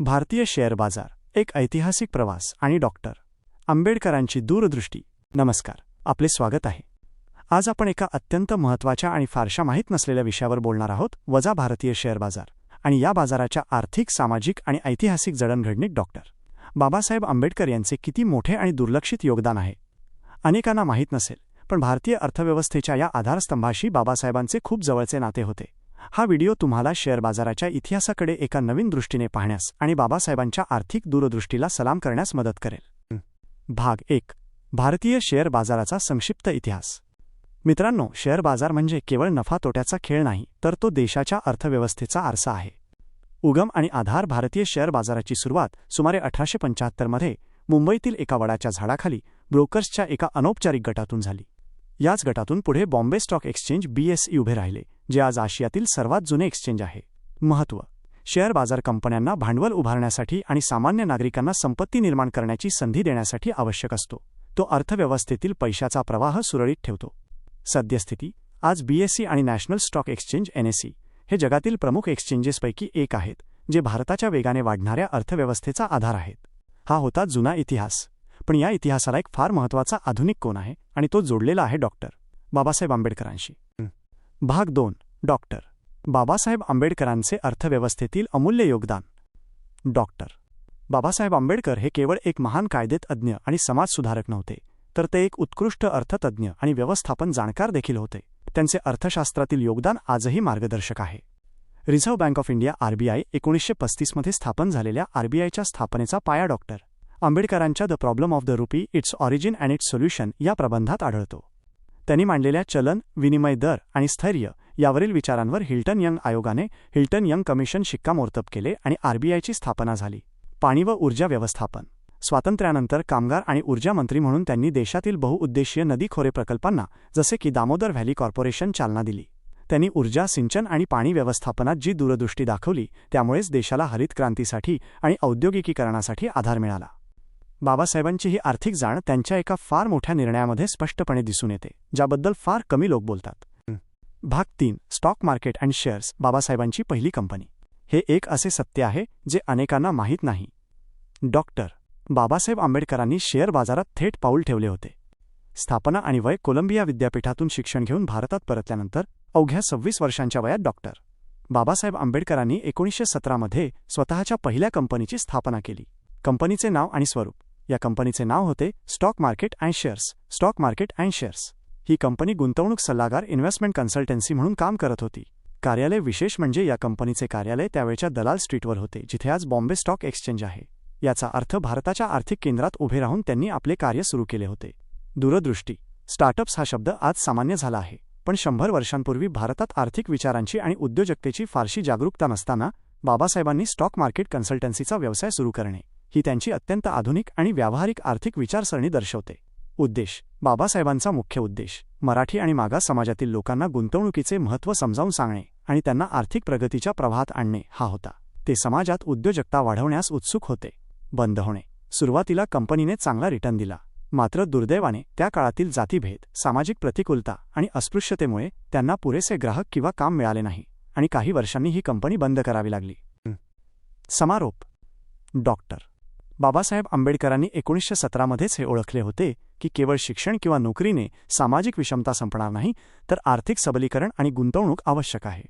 भारतीय शेअर बाजार एक ऐतिहासिक प्रवास आणि डॉक्टर. आंबेडकरांची दूरदृष्टी. नमस्कार आपले स्वागत आहे. आज आपण एका अत्यंत महत्त्वाच्या आणि फारशा माहीत नसलेल्या विषयावर बोलणार आहोत वजा भारतीय शेअर बाजार आणि या बाजाराच्या आर्थिक सामाजिक आणि ऐतिहासिक जडणघडणीत डॉक्टर. बाबासाहेब आंबेडकर यांचे किती मोठे आणि दुर्लक्षित योगदान आहे? अनेकांना माहीत नसेल पण भारतीय अर्थव्यवस्थेच्या या आधारस्तंभाशी बाबासाहेबांचे खूप जवळचे नाते होते. हा व्हिडिओ तुम्हाला शेअर बाजाराच्या इतिहासाकडे एका नवीन दृष्टीने पाहण्यास आणि बाबासाहेबांच्या आर्थिक दूरदृष्टीला सलाम करण्यास मदत करेल. भाग एक. भारतीय शेअर बाजाराचा संक्षिप्त इतिहास. मित्रांनो शेअर बाजार म्हणजे केवळ नफा तोट्याचा खेळ नाही तर तो देशाच्या अर्थव्यवस्थेचा आरसा आहे. उगम आणि आधार भारतीय शेअर बाजाराची सुरुवात सुमारे अठराशे पंचाहत्तरमध्ये मुंबईतील एका वडाच्या झाडाखाली ब्रोकर्सच्या एका अनौपचारिक गटातून झाली. याच गटातून पुढे बॉम्बे स्टॉक एक्सचेंज बीएसई उभे राहिले जे आज आशियातील सर्वात जुने एक्सचेंज आहे. महत्त्व शेअर बाजार कंपन्यांना भांडवल उभारण्यासाठी आणि सामान्य नागरिकांना संपत्ती निर्माण करण्याची संधी देण्यासाठी आवश्यक असतो. तो अर्थव्यवस्थेतील पैशाचा प्रवाह सुरळीत ठेवतो. सद्यस्थिती आज बीएससी आणि नॅशनल स्टॉक एक्सचेंज एनएससी हे जगातील प्रमुख एक्सचेंजेसपैकी एक आहेत जे भारताच्या वेगाने वाढणाऱ्या अर्थव्यवस्थेचा आधार आहेत. हा होता जुना इतिहास. पण या इतिहासाला एक फार महत्त्वाचा आधुनिक कोण आहे आणि तो जोडलेला आहे डॉक्टर बाबासाहेब आंबेडकरांशी. भाग दोन डॉक्टर. बाबासाहेब आंबेडकरांचे अर्थव्यवस्थेतील अमूल्य योगदान. डॉक्टर. बाबासाहेब आंबेडकर हे केवळ एक महान कायदेत अज्ञ आणि समाजसुधारक नव्हते तर ते एक उत्कृष्ट अर्थतज्ञ आणि व्यवस्थापन जाणकार देखील होते. त्यांचे अर्थशास्त्रातील योगदान आजही मार्गदर्शक आहे. Reserve bank of India RBI एकोणीसशे पस्तीसमध्ये स्थापन झालेल्या आरबीआयच्या स्थापनेचा पाया डॉक्टर. आंबेडकरांच्या the problem of the rupee its origin and its solution या प्रबंधात आढळतो. त्यांनी मांडलेल्या चलन विनिमय दर आणि स्थैर्य यावरील विचारांवर हिल्टन यंग आयोगाने हिल्टन यंग कमिशन शिक्कामोर्तब केले आणि आरबीआयची स्थापना झाली. पाणी व ऊर्जा व्यवस्थापन. स्वातंत्र्यानंतर कामगार आणि ऊर्जा मंत्री म्हणून त्यांनी देशातील बहुउद्देशीय नदी खोरे प्रकल्पांना जसे की दामोदर व्हॅली कॉर्पोरेशन चालना दिली. त्यांनी ऊर्जा सिंचन आणि पाणी व्यवस्थापनात जी दूरदृष्टी दाखवली त्यामुळेच देशाला हरित क्रांतीसाठी आणि औद्योगिकीकरणासाठी आधार मिळाला. बाबासाहेबांची ही आर्थिक जाण त्यांच्या एका फार मोठ्या निर्णयामध्ये स्पष्टपणे दिसून येते ज्याबद्दल फार कमी लोक बोलतात. भाग तीन स्टॉक मार्केट अँड शेअर्स बाबासाहेबांची पहिली कंपनी. हे एक असे सत्य आहे जे अनेकांना माहीत नाही. डॉक्टर बाबासाहेब आंबेडकरांनी शेअर बाजारात थेट पाऊल ठेवले होते. स्थापना आणि वय कोलंबिया विद्यापीठातून शिक्षण घेऊन भारतात परतल्यानंतर अवघ्या सव्वीस वर्षांच्या वयात डॉक्टर बाबासाहेब आंबेडकरांनी एकोणीसशे सतरामध्ये स्वतःच्या पहिल्या कंपनीची स्थापना केली. कंपनीचे नाव आणि स्वरूप. या कंपनीचे नाव होते stock market and shares. Stock market and shares. ही कंपनी गुंतवणूक सल्लागार इन्व्हेस्टमेंट कन्सल्टन्सी म्हणून काम करत होती. कार्यालय विशेष म्हणजे या कंपनीचे कार्यालय त्यावेळच्या दलाल स्ट्रीटवर होते जिथे आज बॉम्बे स्टॉक एक्सचेंज आहे. याचा अर्थ भारताच्या आर्थिक केंद्रात उभे राहून त्यांनी आपले कार्य सुरू केले होते. दूरदृष्टी. स्टार्टअप्स हा शब्द आज सामान्य झाला आहे पण शंभर वर्षांपूर्वी भारतात आर्थिक विचारांची आणि उद्योजकतेची फारशी जागरूकता नसताना बाबासाहेबांनी स्टॉक मार्केट कन्सल्टन्सीचा व्यवसाय सुरू करणे. ही त्यांची अत्यंत आधुनिक आणि व्यावहारिक आर्थिक विचारसरणी दर्शवते. उद्देश. बाबासाहेबांचा मुख्य उद्देश. मराठी आणि मागास समाजातील लोकांना गुंतवणुकीचे महत्त्व समजावून सांगणे आणि त्यांना आर्थिक प्रगतीच्या प्रवाहात आणणे हा होता. ते समाजात उद्योजकता वाढवण्यास उत्सुक होते. बंद होणे. सुरुवातीला कंपनीने चांगला रिटर्न दिला. मात्र दुर्दैवाने त्या काळातील जातीभेद सामाजिक प्रतिकूलता आणि अस्पृश्यतेमुळे त्यांना पुरेसे ग्राहक किंवा काम मिळाले नाही आणि काही वर्षांनी ही कंपनी बंद करावी लागली. समारोप. डॉक्टर. बाबासाहेब आंबेडकरांनी एकोणीसशे सतरामध्येच हे ओळखले होते की केवळ शिक्षण किंवा नोकरीने सामाजिक विषमता संपणार नाही तर आर्थिक सबलीकरण आणि गुंतवणूक आवश्यक आहे.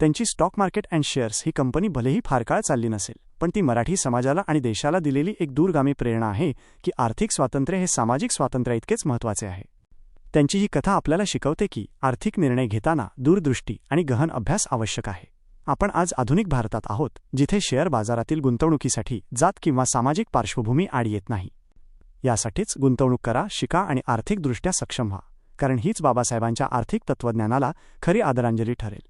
त्यांची स्टॉक मार्केट अँड शेअर्स ही कंपनी भलेही फार काळ चालली नसेल पण ती मराठी समाजाला आणि देशाला दिलेली एक दूरगामी प्रेरणा आहे की आर्थिक स्वातंत्र्य हे सामाजिक स्वातंत्र्याइतकेच महत्त्वाचे आहे. त्यांची ही कथा आपल्याला शिकवते की आर्थिक निर्णय घेताना दूरदृष्टी आणि गहन अभ्यास आवश्यक आहे. आपण आज आधुनिक भारतात आहोत जिथे शेअर बाजारातील गुंतवणुकीसाठी जात किंवा सामाजिक पार्श्वभूमी आड येत नाही. यासाठीच गुंतवणूक करा शिका आणि आर्थिकदृष्ट्या सक्षम व्हा कारण हीच बाबासाहेबांच्या आर्थिक तत्त्वज्ञानाला खरी आदरांजली ठरेल.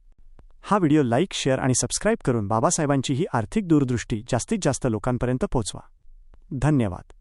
हा व्हिडिओ लाईक शेअर आणि सबस्क्राईब करून बाबासाहेबांची ही आर्थिक दूरदृष्टी जास्तीत जास्त लोकांपर्यंत पोहोचवा. धन्यवाद.